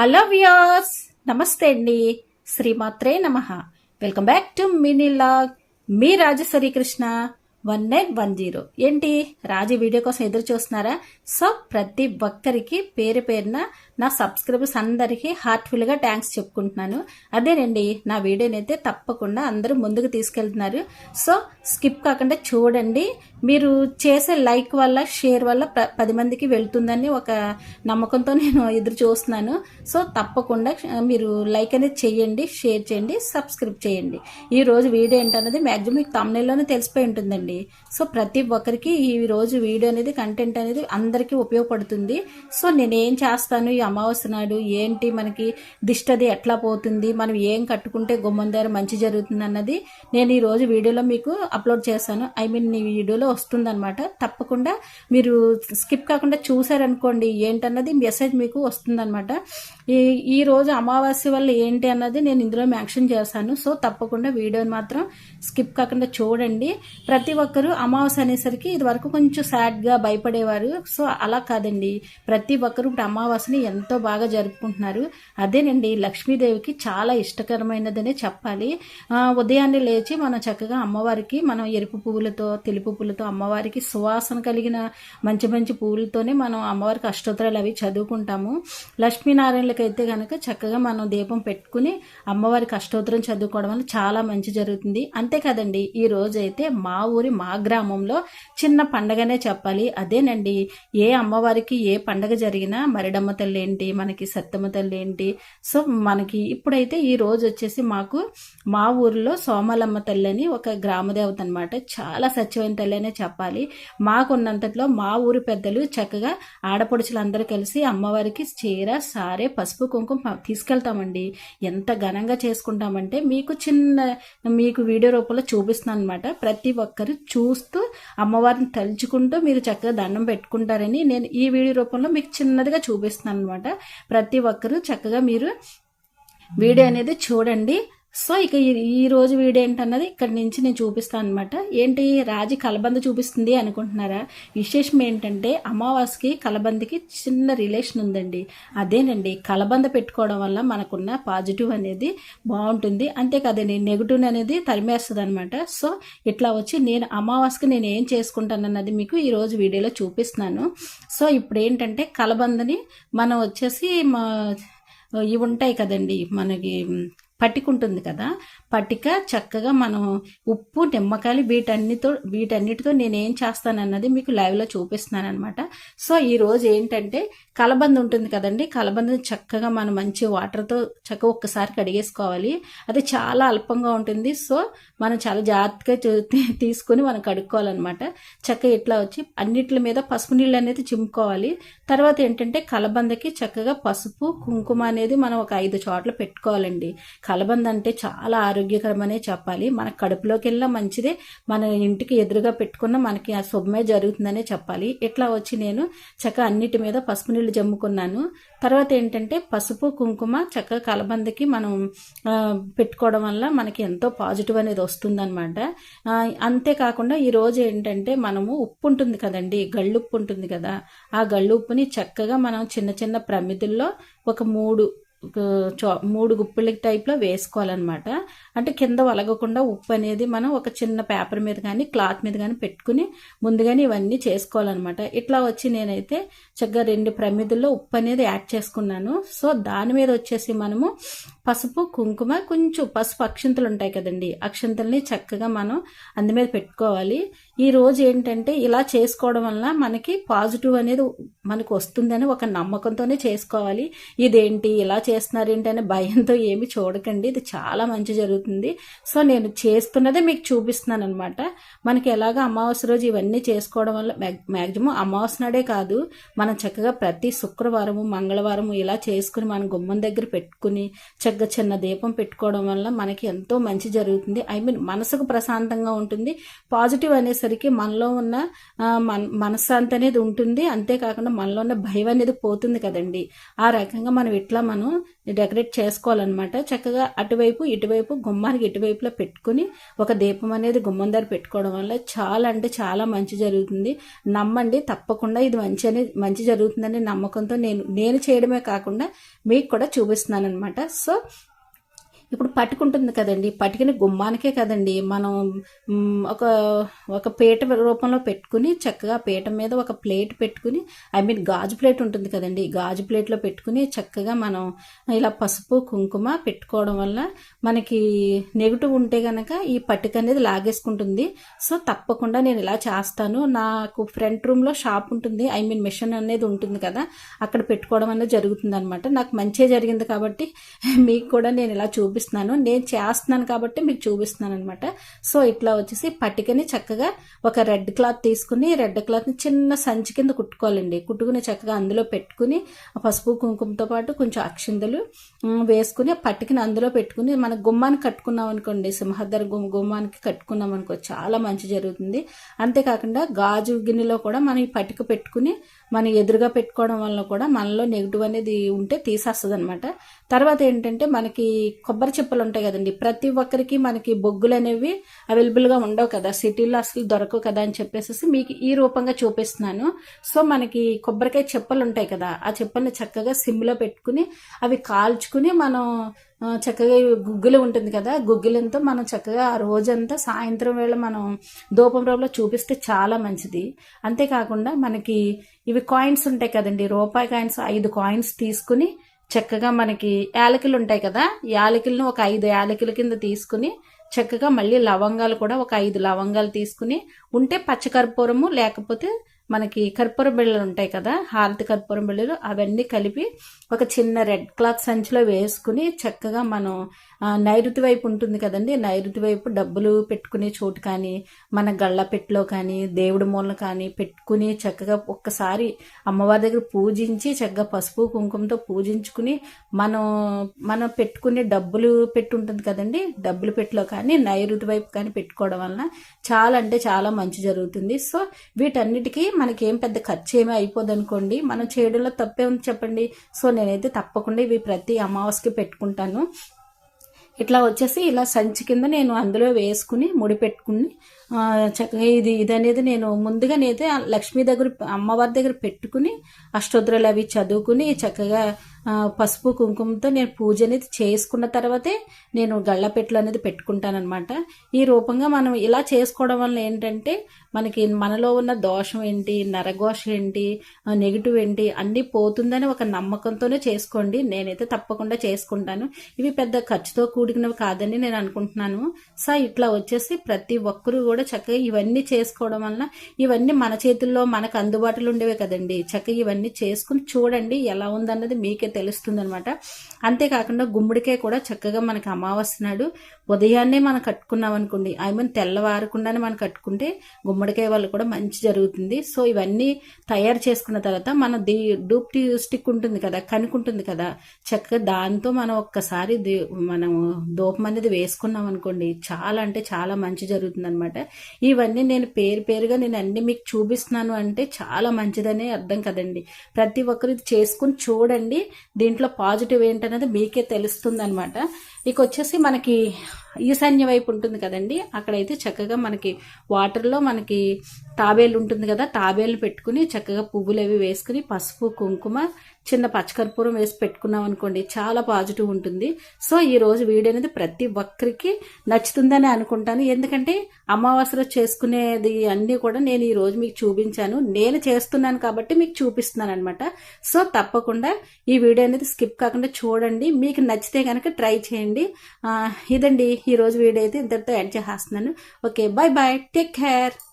Hello viewers నమస్తే అండి. శ్రీమాత్రే నమ. Welcome back to mini log. Me Rajeshwari Krishna one nine one zero. ఏంటి రాజు వీడియో కోసం ఎదురు చూస్తున్నారా? సో ప్రతి ఒక్కరికి పేరు పేరున నా సబ్స్క్రైబర్స్ అందరికీ హార్ట్ఫుల్గా థ్యాంక్స్ చెప్పుకుంటున్నాను. అదేనండి నా వీడియోనైతే తప్పకుండా అందరూ ముందుకు తీసుకెళ్తున్నారు. సో స్కిప్ కాకుండా చూడండి. మీరు చేసే లైక్ వల్ల షేర్ వల్ల పది మందికి వెళ్తుందని ఒక నమ్మకంతో నేను ఎదురు చూస్తున్నాను. సో తప్పకుండా మీరు లైక్ అనేది చేయండి షేర్ చేయండి సబ్స్క్రైబ్ చేయండి. ఈ రోజు వీడియో ఏంటన్నది మ్యాక్సిమం మీకు తమిళలోనే తెలిసిపోయి ఉంటుందండి. సో ప్రతి ఒక్కరికి ఈ రోజు వీడియో అనేది కంటెంట్ అనేది అందరికీ ఉపయోగపడుతుంది. సో నేను ఏం చేస్తాను? ఈ అమావాస్య నాడు ఏంటి? మనకి దిష్టది ఎట్లా పోతుంది? మనం ఏం కట్టుకుంటే గుమ్మం దగ్గర మంచి జరుగుతుంది అన్నది నేను ఈరోజు వీడియోలో మీకు అప్లోడ్ చేశాను. ఐ మీన్ ఈ వీడియోలో వస్తుందన్నమాట. తప్పకుండా మీరు స్కిప్ కాకుండా చూసారనుకోండి ఏంటన్నది మెసేజ్ మీకు వస్తుందన్నమాట. ఈ ఈరోజు రోజు అమావాస్య వల్ల ఏంటి అన్నది నేను ఇందులో మ్యాక్షన్ చేశాను. సో తప్పకుండా వీడియోని మాత్రం స్కిప్ కాకుండా చూడండి. ప్రతి ఒక్కరూ అమావాస్య అనేసరికి ఇది వరకు కొంచెం సాడ్గా భయపడేవారు. సో అలా కాదండి. ప్రతి ఒక్కరు ఇప్పుడు అమావాస్యని ఎంతో బాగా జరుపుకుంటున్నారు. అదేనండి లక్ష్మీదేవికి చాలా ఇష్టకరమైనదనే చెప్పాలి. ఉదయాన్నే లేచి మనం చక్కగా అమ్మవారికి మనం ఎరుపు పువ్వులతో తెలుపు పువ్వులతో అమ్మవారికి సువాసన కలిగిన మంచి మంచి పువ్వులతోనే మనం అమ్మవారికి అష్టోత్తరాలు అవి చదువుకుంటాము. లక్ష్మీనారాయణలకి అయితే కనుక చక్కగా మనం దీపం పెట్టుకుని అమ్మవారికి అష్టోత్తరం చదువుకోవడం వల్ల చాలా మంచి జరుగుతుంది. అంతే కదండి ఈ రోజైతే మా ఊరి మా గ్రామంలో చిన్న పండగనే చెప్పాలి. అదేనండి ఏ అమ్మవారికి ఏ పండగ జరిగినా మరిడమ్మ తల్లి ఏంటి మనకి సత్తమ్మ తల్లి ఏంటి సో మనకి ఇప్పుడైతే ఈ రోజు వచ్చేసి మాకు మా ఊరిలో సోమలమ్మ తల్లి అని ఒక గ్రామదేవత అనమాట చాలా సత్యమైన తల్లి అనే చెప్పాలి. మాకున్నంతట్లో మా ఊరి పెద్దలు చక్కగా ఆడపడుచులందరూ కలిసి అమ్మవారికి చీర సారే పసుపు కుంకుమ తీసుకెళ్తామండి. ఎంత ఘనంగా చేసుకుంటామంటే మీకు చిన్న మీకు వీడియో రూపంలో చూపిస్తున్నాను అనమాట ప్రతి ఒక్కరు చూస్తూ అమ్మవారిని తలుచుకుంటూ మీరు చక్కగా దండం చేస్తారని నేను ఈ వీడియో రూపంలో మీకు చిన్నదిగా చూపిస్తున్నాను అనమాట ప్రతి ఒక్కరూ చక్కగా మీరు వీడియో అనేది చూడండి. సో ఇక ఈ- రోజు వీడియో ఏంటన్నది ఇక్కడ నుంచి నేను చూపిస్తాను అనమాట ఏంటి రాజి కలబంద చూపిస్తుంది అనుకుంటున్నారా? విశేషం ఏంటంటే అమావాస్యకి కలబందకి చిన్న రిలేషన్ ఉందండి. అదేనండి కలబంద పెట్టుకోవడం వల్ల మనకున్న పాజిటివ్ అనేది బాగుంటుంది. అంతేకాదండి నెగిటివ్ అనేది తరిమేస్తుంది అనమాట సో ఇట్లా వచ్చి నేను అమావాస్యకి నేను ఏం చేసుకుంటాను అన్నది మీకు ఈ రోజు వీడియోలో చూపిస్తున్నాను. సో ఇప్పుడు ఏంటంటే కలబందని మనం వచ్చేసి మా ఇవి ఉంటాయి కదండి మనకి పట్టిక ఉంటుంది కదా. పట్టిక చక్కగా మనం ఉప్పు నిమ్మకాయలు వీటన్నితో వీటన్నిటితో నేను ఏం చేస్తానన్నది మీకు లైవ్లో చూపిస్తున్నాను అనమాట సో ఈ రోజు ఏంటంటే కలబంద ఉంటుంది కదండి. కలబంద చక్కగా మనం మంచి వాటర్తో చక్కగా ఒక్కసారి కడిగేసుకోవాలి. అది చాలా అల్పంగా ఉంటుంది. సో మనం చాలా జాగ్రత్తగా తీసుకొని మనం కడుక్కోవాలన్నమాట. చక్కగా ఇట్లా వచ్చి అన్నిటి మీద పసుపు నీళ్ళు అనేది చిమ్ముకోవాలి. తర్వాత ఏంటంటే కలబందకి చక్కగా పసుపు కుంకుమ అనేది మనం ఒక ఐదు చోట్ల పెట్టుకోవాలండి. కలబంద అంటే చాలా ఆరోగ్యకరమనే చెప్పాలి. మన కడుపులోకి వెళ్ళినా మంచిదే మన ఇంటికి ఎదురుగా పెట్టుకున్న మనకి ఆ శుభమే జరుగుతుందనే చెప్పాలి. ఇట్లా వచ్చి నేను చక్క అన్నిటి మీద పసుపు నీళ్ళు జమ్ముకున్నాను. తర్వాత ఏంటంటే పసుపు కుంకుమ చక్కగా కలబందకి మనం పెట్టుకోవడం వల్ల మనకి ఎంతో పాజిటివ్ అనేది వస్తుందన్నమాట. అంతేకాకుండా ఈరోజు ఏంటంటే మనము ఉప్పు ఉంటుంది కదండి గళ్ళుప్పు ఉంటుంది కదా ఆ గళ్ళుప్పుని చక్కగా మనం చిన్న చిన్న ప్రమిదుల్లో ఒక మూడు చో- మూడు గుప్పిళ్ళ టైప్లో వేసుకోవాలన్నమాట. అంటే కింద వలగకుండా ఉప్పు అనేది మనం ఒక చిన్న పేపర్ మీద కానీ క్లాత్ మీద కానీ పెట్టుకుని ముందుగానే ఇవన్నీ చేసుకోవాలన్నమాట. ఇట్లా వచ్చి నేనైతే చక్కగా రెండు ప్రమిదుల్లో ఉప్పు అనేది యాడ్ చేసుకున్నాను. సో దాని మీద వచ్చేసి మనము పసుపు కుంకుమ కొంచెం పసుపు అక్షంతలు ఉంటాయి కదండి. అక్షంతల్ని చక్కగా మనం అందు మీద పెట్టుకోవాలి. ఈ రోజు ఏంటంటే ఇలా చేసుకోవడం వల్ల మనకి పాజిటివ్ అనేది మనకు వస్తుందని ఒక నమ్మకంతోనే చేసుకోవాలి. ఇదేంటి ఇలా చేస్తున్నారు ఏంటి అనే భయంతో ఏమి చూడకండి. ఇది చాలా మంచి జరుగుతుంది. సో నేను చేస్తున్నదే మీకు చూపిస్తున్నాను అనమాట మనకి ఎలాగ అమావాస్య రోజు ఇవన్నీ చేసుకోవడం వల్ల మ్యాక్సిమం అమావాస్య నాడే కాదు. మనం చక్కగా ప్రతి శుక్రవారము మంగళవారము ఇలా చేసుకుని మనం గుమ్మం దగ్గర పెట్టుకుని చక్కగా చిన్న దీపం పెట్టుకోవడం వల్ల మనకి ఎంతో మంచి జరుగుతుంది. ఐ మీన్ మనసుకు ప్రశాంతంగా ఉంటుంది. పాజిటివ్ అనేసరికి మనలో ఉన్న మన మనశ్శాంతి అనేది ఉంటుంది. అంతేకాకుండా మనలో ఉన్న భయం అనేది పోతుంది కదండి. ఆ రకంగా మనం ఇట్లా మనం డెకరేట్ చేసుకోవాలన్నమాట. చక్కగా అటువైపు ఇటువైపు గుమ్మానికి ఇటువైపులో పెట్టుకుని ఒక దీపం అనేది గుమ్మం దగ్గర పెట్టుకోవడం వల్ల చాలా అంటే చాలా మంచి జరుగుతుంది. నమ్మండి తప్పకుండా ఇది మంచి అనేది మంచి జరుగుతుందనే నమ్మకంతో నేను నేను చేయడమే కాకుండా మీకు కూడా చూపిస్తున్నాను అనమాట సో ఇప్పుడు పట్టుకుంటుంది కదండి. పట్టుకుని గుమ్మానికే కదండి. మనం ఒక ఒక పీట రూపంలో పెట్టుకుని చక్కగా పీట మీద ఒక ప్లేట్ పెట్టుకుని ఐ మీన్ గాజు ప్లేట్ ఉంటుంది కదండి. గాజు ప్లేట్లో పెట్టుకుని చక్కగా మనం ఇలా పసుపు కుంకుమ పెట్టుకోవడం వల్ల మనకి నెగిటివ్ ఉంటే కనుక ఈ పట్టుక అనేది లాగేసుకుంటుంది. సో తప్పకుండా నేను ఇలా చేస్తాను. నాకు ఫ్రంట్ రూమ్లో షాప్ ఉంటుంది. ఐ మీన్ మిషన్ అనేది ఉంటుంది కదా. అక్కడ పెట్టుకోవడం అనేది జరుగుతుంది అనమాట నాకు మంచిగా జరిగింది కాబట్టి మీకు కూడా నేను ఇలా చూపిస్తున్నాను. నేను చేస్తున్నాను కాబట్టి మీకు చూపిస్తున్నాను అనమాట సో ఇట్లా వచ్చేసి పట్టికని చక్కగా ఒక రెడ్ క్లాత్ తీసుకుని రెడ్ క్లాత్ని చిన్న సంచి కింద కుట్టుకోవాలండి. కుట్టుకుని చక్కగా అందులో పెట్టుకుని ఆ పసుపు కుంకుమతో పాటు కొంచెం అక్షిందలు వేసుకుని పట్టికని అందులో పెట్టుకుని మన గుమ్మానికి కట్టుకున్నాం అనుకోండి సింహద్దర గుమ్ గుమ్మానికి కట్టుకున్నాం అనుకో చాలా మంచి జరుగుతుంది. అంతేకాకుండా గాజు గిన్నెలో కూడా మనం ఈ పట్టిక పెట్టుకుని మనం ఎదురుగా పెట్టుకోవడం వల్ల కూడా మనలో నెగిటివ్ అనేది ఉంటే తీసేస్తుంది అనమాట తర్వాత ఏంటంటే మనకి కొబ్బరి చెప్పులు ఉంటాయి కదండి ప్రతి ఒక్కరికి మనకి బొగ్గులు అనేవి అవైలబుల్గా ఉండవు కదా సిటీలో అసలు దొరకవు కదా అని చెప్పేసి మీకు ఈ రూపంగా చూపిస్తున్నాను. సో మనకి కొబ్బరికాయ చెప్పలు ఉంటాయి కదా ఆ చెప్పల్ని చక్కగా సిమ్లో పెట్టుకుని అవి కాల్చుకుని మనం చక్కగా గుగ్గులు ఉంటుంది కదా గుగ్గిలంతో మనం చక్కగా ఆ రోజంతా సాయంత్రం వేళ మనం దూపం రూపంలో చూపిస్తే చాలా మంచిది. అంతేకాకుండా మనకి ఇవి కాయిన్స్ ఉంటాయి కదండి రూపాయి కాయిన్స్ ఐదు కాయిన్స్ తీసుకుని చక్కగా మనకి యాలకులు ఉంటాయి కదా యాలకులను ఒక ఐదు యాలకుల కింద తీసుకుని చక్కగా మళ్ళీ లవంగాలు కూడా ఒక ఐదు లవంగాలు తీసుకుని ఉంటే పచ్చకర్పూరము లేకపోతే మనకి కర్పూరం బిళ్ళలు ఉంటాయి కదా హారతి కర్పూరం బిళ్ళలు అవన్నీ కలిపి ఒక చిన్న రెడ్ క్లాత్ సంచిలో వేసుకుని చక్కగా మనం నైరుతి వైపు ఉంటుంది కదండి నైరుతి వైపు డబ్బులు పెట్టుకునే చోటు కానీ మన గళ్ళ పెట్టిలో కానీ దేవుడి మూలన కానీ పెట్టుకుని చక్కగా ఒక్కసారి అమ్మవారి దగ్గర పూజించి చక్కగా పసుపు కుంకుమతో పూజించుకుని మనం మనం పెట్టుకునే డబ్బులు పెట్టి ఉంటుంది కదండి డబ్బులు పెట్టిలో కానీ నైరుతి వైపు కానీ పెట్టుకోవడం వలన చాలా అంటే చాలా మంచి జరుగుతుంది. సో వీటన్నిటికీ మనకి ఏం పెద్ద ఖర్చు ఏమీ అయిపోదు అనుకోండి మనం చేయడంలో తప్పే ఉంది చెప్పండి. సో నేనైతే తప్పకుండా ఇవి ప్రతి అమావాస్యకి పెట్టుకుంటాను. ఇట్లా వచ్చేసి ఇలా సంచి కింద నేను అందులో వేసుకుని ముడి పెట్టుకుని చక్కగా ఇది ఇది అనేది నేను ముందుగానైతే ఆ లక్ష్మీ దగ్గర అమ్మవారి దగ్గర పెట్టుకుని అష్టోత్తరాలు అవి చదువుకుని చక్కగా పసుపు కుంకుమతో నేను పూజ అనేది చేసుకున్న తర్వాతే నేను గళ్ళపెట్లు అనేది పెట్టుకుంటానమాట ఈ రూపంగా మనం ఇలా చేసుకోవడం వల్ల ఏంటంటే మనకి మనలో ఉన్న దోషం ఏంటి నరఘోష ఏంటి నెగిటివ్ ఏంటి అన్నీ పోతుందని ఒక నమ్మకంతోనే చేసుకోండి. నేనైతే తప్పకుండా చేసుకుంటాను. ఇవి పెద్ద ఖర్చుతో కూడినవి కాదని నేను అనుకుంటున్నాను. సో ఇట్లా వచ్చేసి ప్రతి ఒక్కరూ కూడా చక్కగా ఇవన్నీ చేసుకోవడం వల్ల ఇవన్నీ మన చేతుల్లో మనకు అందుబాటులో ఉండేవే కదండి. చక్కగా ఇవన్నీ చేసుకుని చూడండి ఎలా ఉందన్నది మీకే తెలుస్తుంది అనమాట అంతేకాకుండా గుమ్మడికాయ కూడా చక్కగా మనకి అమావాస్య నాడు ఉదయాన్నే మనం కట్టుకున్నాం అనుకోండి. ఐ మీన్ తెల్లవారకుండానే మనం కట్టుకుంటే గుమ్మడికాయ వల్ల కూడా మంచి జరుగుతుంది. సో ఇవన్నీ తయారు చేసుకున్న తర్వాత మన దీ డూప్ స్టిక్ ఉంటుంది కదా కనుకుంటుంది కదా చక్కగా దాంతో మనం ఒక్కసారి ది- మనం దూపం అనేది వేసుకున్నాం అనుకోండి చాలా అంటే చాలా మంచి జరుగుతుంది అనమాట ఇవన్నీ నేను పేరు పేరుగా నేను అన్ని మీకు చూపిస్తున్నాను అంటే చాలా మంచిదనే అర్థం కదండి. ప్రతి ఒక్క ఒక్కరు ఇది చేసుకుని చూడండి దీంట్లో పాజిటివ్ ఏంటనేది మీకే తెలుస్తుంది అనమాట ఇక వచ్చేసి మనకి ఈశాన్య వైపు ఉంటుంది కదండి. అక్కడైతే చక్కగా మనకి వాటర్లో మనకి తాబేలు ఉంటుంది కదా తాబేలు పెట్టుకుని చక్కగా పువ్వులు అవి వేసుకుని పసుపు కుంకుమ చిన్న పచ్చకర్పూరం వేసి పెట్టుకున్నాం అనుకోండి చాలా పాజిటివ్ ఉంటుంది. సో ఈ రోజు వీడియో అనేది ప్రతి ఒక్కరికి నచ్చుతుందని అనుకుంటాను. ఎందుకంటే అమావాస్యలో చేసుకునేది అన్నీ కూడా నేను ఈరోజు మీకు చూపించాను. నేను చేస్తున్నాను కాబట్టి మీకు చూపిస్తున్నాను అనమాట సో తప్పకుండా ఈ వీడియో అనేది స్కిప్ కాకుండా చూడండి. మీకు నచ్చితే కనుక ట్రై చేయండి. ఇదండి ఈరోజు వీడియో అయితే. ఇంతటితో ఎండ్ చేసేస్తున్నాను okay bye bye take care